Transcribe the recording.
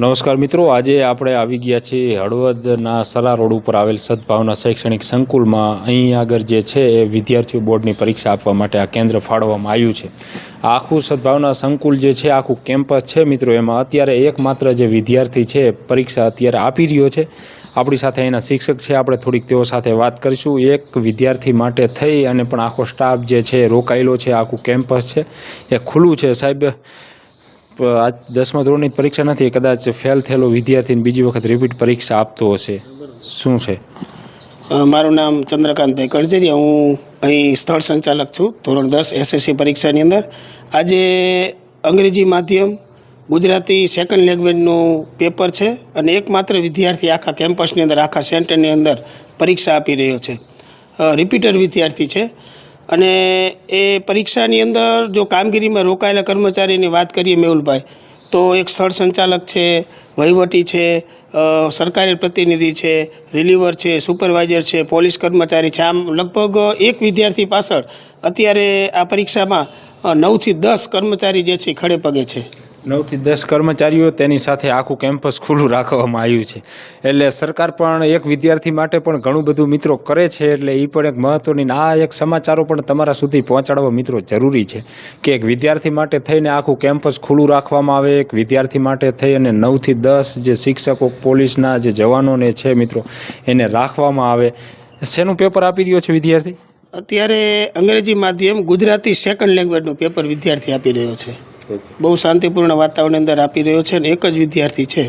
નમસ્કાર મિત્રો, આજે આપણે આવી ગયા છીએ હળવદના સરા રોડ ઉપર આવેલ સદભાવના શૈક્ષણિક સંકુલમાં. અહીં આગળ જે છે એ વિદ્યાર્થીઓ બોર્ડની પરીક્ષા આપવા માટે આ કેન્દ્ર ફાળવવામાં આવ્યું છે. આખું સદભાવના સંકુલ જે છે, આખું કેમ્પસ છે મિત્રો, એમાં અત્યારે એકમાત્ર જે વિદ્યાર્થી છે પરીક્ષા અત્યારે આપી રહ્યો છે. આપણી સાથે એના શિક્ષક છે, આપણે થોડીક તેઓ સાથે વાત કરીશું. એક વિદ્યાર્થી માટે થઈ અને પણ આખો સ્ટાફ જે છે રોકાયેલો છે, આખું કેમ્પસ છે. એ ખુલ્લું છે સાહેબ. દસમા ધોરણની પરીક્ષા નથી કદાચ ફેલ થયેલો વિદ્યાર્થીને બીજી વખત રિપીટ પરીક્ષા આપતો હશે. શું છે? મારું નામ ચંદ્રકાંતભાઈ કળજરિયા હું અહીં સ્થળ સંચાલક છું, ધોરણ દસ એસએસસી પરીક્ષાની અંદર. આજે અંગ્રેજી માધ્યમ, ગુજરાતી સેકન્ડ લેંગ્વેજનું પેપર છે અને એકમાત્ર વિદ્યાર્થી આખા કેમ્પસની અંદર, આખા સેન્ટરની અંદર પરીક્ષા આપી રહ્યો છે. રિપીટર વિદ્યાર્થી છે. અને એ પરીક્ષાની અંદર જો કામગીરીમાં રોકાયેલા કર્મચારીની વાત કરીએ મેહુલભાઈ, તો એક સ્થળ સંચાલક છે, વહીવટી છે સરકારી પ્રતિનિધિ છે રિલીવર છે સુપરવાઇઝર છે, પોલીસ કર્મચારી છે. આમ લગભગ એક વિદ્યાર્થી પાછળ અત્યારે આ પરીક્ષામાં નવથી દસ કર્મચારી જે છે ખડેપગે ખડે પગે છે. નવથી દસ કર્મચારીઓ તેની સાથે આખું કેમ્પસ ખુલ્લું રાખવામાં આવ્યું છે. એટલે સરકાર પણ એક વિદ્યાર્થી માટે પણ ઘણું બધું મિત્રો કરે છે, એટલે એ પણ એક મહત્ત્વની આ એક સમાચારો પણ તમારા સુધી પહોંચાડવા મિત્રો જરૂરી છે કે એક વિદ્યાર્થી માટે થઈને આખું કેમ્પસ ખુલ્લું રાખવામાં આવે, એક વિદ્યાર્થી માટે થઈ અને નવથી દસ જે શિક્ષકો, પોલીસના જે જવાનોને છે મિત્રો, એને રાખવામાં આવે. શેનું પેપર આપી રહ્યો છે વિદ્યાર્થી? અત્યારે અંગ્રેજી માધ્યમ ગુજરાતી સેકન્ડ લેંગ્વેજનું પેપર વિદ્યાર્થી આપી રહ્યો છે. બહુ શાંતિપૂર્ણ વાતાવરણની અંદર આપી રહ્યો છે અને એક જ વિદ્યાર્થી છે.